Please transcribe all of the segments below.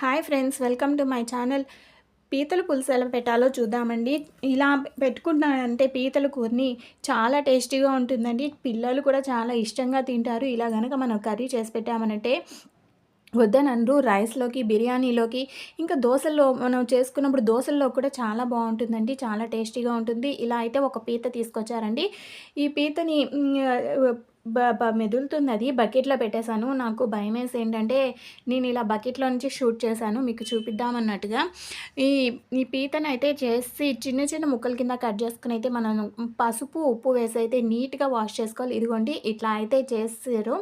Hi friends welcome to my channel పీతల పులుసు ఎలా పెట్టాలో చూద్దామండి. ఇలా పెట్టుకున్నానంటే పీతల కూరని చాలా టేస్టీగా ఉంటుందండి. పిల్లలు కూడా చాలా ఇష్టంగా తింటారు. ఇలా కనుక మనం కర్రీ చేసి పెట్టామనంటే వద్దనరు రైస్లోకి బిర్యానీలోకి ఇంకా దోశల్లో మనం చేసుకున్నప్పుడు దోశల్లో కూడా చాలా బాగుంటుందండి. చాలా టేస్టీగా ఉంటుంది. ఇలా అయితే ఒక పీత తీసుకొచ్చారండి. ఈ పీతని మెదులుతుంది అది బకెట్లో పెట్టేశాను. నాకు భయం వేసి ఏంటంటే నేను ఇలా బకెట్లో నుంచి షూట్ చేశాను. మీకు చూపిద్దామన్నట్టుగా. ఈ ఈ పీతను అయితే చేసి చిన్న చిన్న ముక్కల కింద కట్ చేసుకుని అయితే మనం పసుపు ఉప్పు వేసి అయితే నీట్గా వాష్ చేసుకోవాలి. ఇదిగోండి ఇట్లా అయితే చేసారు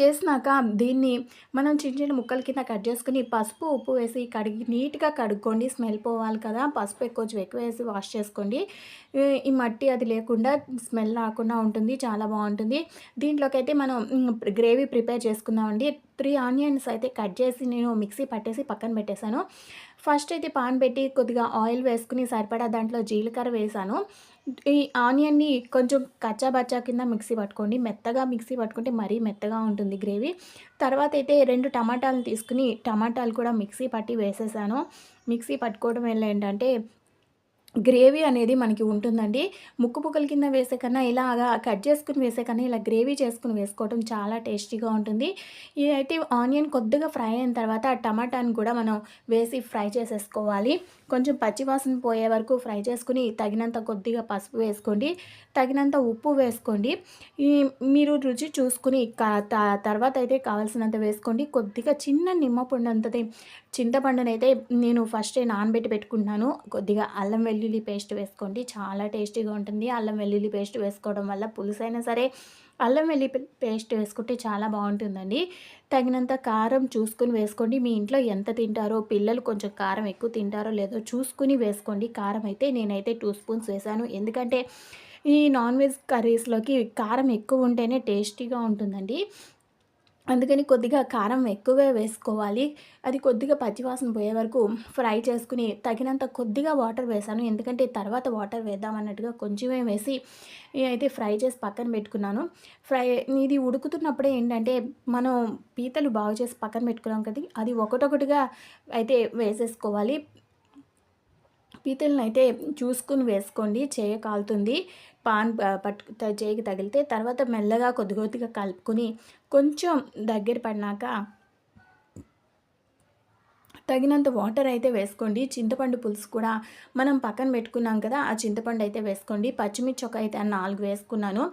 చేసినాక దీన్ని మనం చిన్న చిన్న ముక్కల కింద కట్ చేసుకుని పసుపు ఉప్పు వేసి కడిగి నీట్గా కడుక్కోండి. స్మెల్ పోవాలి కదా. పసుపు ఎక్కువ ఎక్కువ వేసి వాష్ చేసుకోండి. ఈ మట్టి అది లేకుండా స్మెల్ రాకుండా ఉంటుంది. చాలా బాగుంటుంది. దీంట్లోకి అయితే మనం గ్రేవీ ప్రిపేర్ చేసుకుందామండి. త్రీ ఆనియన్స్ అయితే కట్ చేసి నేను మిక్సీ పట్టేసి పక్కన పెట్టేశాను. ఫస్ట్ అయితే పాన్ పెట్టి కొద్దిగా ఆయిల్ వేసుకుని సరిపడా దాంట్లో జీలకర్ర వేసాను. ఈ ఆనియన్ని కొంచెం కచ్చా బచ్చా కింద మిక్సీ పట్టుకోండి. మెత్తగా మిక్సీ పట్టుకుంటే మరీ మెత్తగా ఉంటుంది గ్రేవీ. తర్వాత అయితే రెండు టమాటాలు తీసుకుని టమాటాలు కూడా మిక్సీ పట్టి వేసేసాను. మిక్సీ పట్టుకోవడం వల్ల ఏంటంటే గ్రేవీ అనేది మనకి ఉంటుందండి. ముక్కు పుక్కల కింద వేసే కన్నా ఇలాగా కట్ చేసుకుని వేసే కన్నా ఇలా గ్రేవీ చేసుకుని వేసుకోవడం చాలా టేస్టీగా ఉంటుంది. ఇదైతే ఆనియన్ కొద్దిగా ఫ్రై అయిన తర్వాత టమాటాని కూడా మనం వేసి ఫ్రై చేసేసుకోవాలి. కొంచెం పచ్చివాసన పోయే వరకు ఫ్రై చేసుకుని తగినంత కొద్దిగా పసుపు వేసుకోండి. తగినంత ఉప్పు వేసుకోండి. ఈ మీరు రుచి చూసుకుని తర్వాత అయితే కావాల్సినంత వేసుకోండి. కొద్దిగా చిన్న నిమ్మపండు చింతపండునైతే నేను ఫస్టే నానబెట్టి పెట్టుకుంటున్నాను. కొద్దిగా అల్లం వెల్లుల్లి పేస్ట్ వేసుకోండి. చాలా టేస్టీగా ఉంటుంది. అల్లం వెల్లుల్లి పేస్ట్ వేసుకోవడం వల్ల పులుసు అయినా సరే అల్లం వెల్లి పేస్ట్ వేసుకుంటే చాలా బాగుంటుందండి. తగినంత కారం చూసుకుని వేసుకోండి. మీ ఇంట్లో ఎంత తింటారో పిల్లలు కొంచెం కారం ఎక్కువ తింటారో లేదో చూసుకుని వేసుకోండి. కారం అయితే నేనైతే టూ స్పూన్స్ వేసాను. ఎందుకంటే ఈ నాన్ వెజ్ కర్రీస్లోకి కారం ఎక్కువ ఉంటేనే టేస్టీగా ఉంటుందండి. అందుకని కొద్దిగా కారం ఎక్కువే వేసుకోవాలి. అది కొద్దిగా పచ్చివాసన పోయే వరకు ఫ్రై చేసుకుని తగినంత కొద్దిగా వాటర్ వేసాను. ఎందుకంటే తర్వాత వాటర్ వేద్దామన్నట్టుగా కొంచెమే వేసి అయితే ఫ్రై చేసి పక్కన పెట్టుకున్నాను. ఫ్రై ఇది ఉడుకుతున్నప్పుడే ఏంటంటే మనం పీతలు బాగు చేసి పక్కన పెట్టుకున్నాం కదా అది ఒకటొకటిగా అయితే వేసేసుకోవాలి. పీతలను అయితే చూసుకుని వేసుకోండి చేయ కాలుతుంది. పాన్ పట్టు చేయికి తగిలితే తర్వాత మెల్లగా కొద్ది కొద్దిగా కలుపుకొని కొంచెం దగ్గర పడినాక తగినంత వాటర్ అయితే వేసుకోండి. చింతపండు పులుసు కూడా మనం పక్కన పెట్టుకున్నాం కదా ఆ చింతపండు అయితే వేసుకోండి. పచ్చిమిర్చి ఒక అయితే నాలుగు వేసుకున్నాను.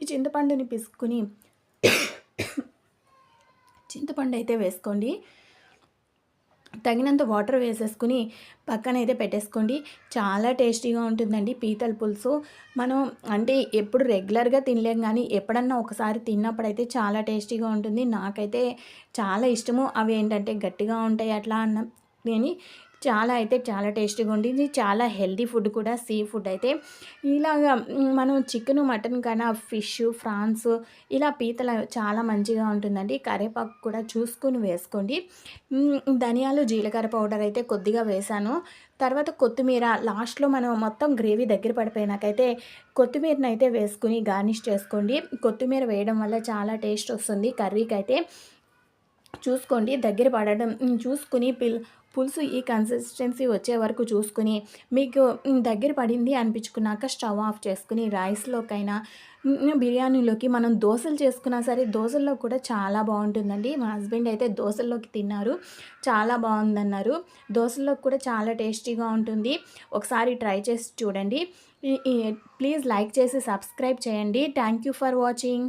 ఈ చింతపండుని పిసుకుని చింతపండు అయితే వేసుకోండి. తగినంత వాటర్ వేసేసుకుని పక్కన అయితే పెట్టేసుకోండి. చాలా టేస్టీగా ఉంటుందండి పీతల పులుసు. మనం అంటే ఎప్పుడు రెగ్యులర్గా తినలేం కానీ ఎప్పుడన్నా ఒకసారి తిన్నప్పుడైతే చాలా టేస్టీగా ఉంటుంది. నాకైతే చాలా ఇష్టము. అవి ఏంటంటే గట్టిగా ఉంటాయి అట్లా అన్న. కానీ చాలా అయితే చాలా టేస్టీగా ఉండింది. చాలా హెల్దీ ఫుడ్ కూడా సీ ఫుడ్ అయితే. ఇలాగా మనం చికెన్ మటన్ కన్నా ఫిష్ ఫ్రాన్స్ ఇలా పీతల చాలా మంచిగా ఉంటుందండి. కరివేపాకు కూడా చూసుకుని వేసుకోండి. ధనియాలు జీలకర్ర పౌడర్ అయితే కొద్దిగా వేసాను. తర్వాత కొత్తిమీర లాస్ట్లో మనం మొత్తం గ్రేవీ దగ్గర పడిపోయినాకైతే కొత్తిమీరని అయితే వేసుకుని గార్నిష్ చేసుకోండి. కొత్తిమీర వేయడం వల్ల చాలా టేస్ట్ వస్తుంది. కర్రీకి అయితే చూసుకోండి. దగ్గర పడడం చూసుకుని పిల్ పులుసు ఈ కన్సిస్టెన్సీ వచ్చే వరకు చూసుకుని మీకు దగ్గర పడింది అనిపించుకున్నాక స్టవ్ ఆఫ్ చేసుకుని రైస్లోకైనా బిర్యానీలోకి మనం దోశలు చేసుకున్నా సరే దోశల్లో కూడా చాలా బాగుంటుందండి. మా హస్బెండ్ అయితే దోశల్లోకి తిన్నారు. చాలా బాగుందన్నారు. దోశల్లోకి కూడా చాలా టేస్టీగా ఉంటుంది. ఒకసారి ట్రై చేసి చూడండి. ప్లీజ్ లైక్ చేసి సబ్స్క్రైబ్ చేయండి. Thank you for watching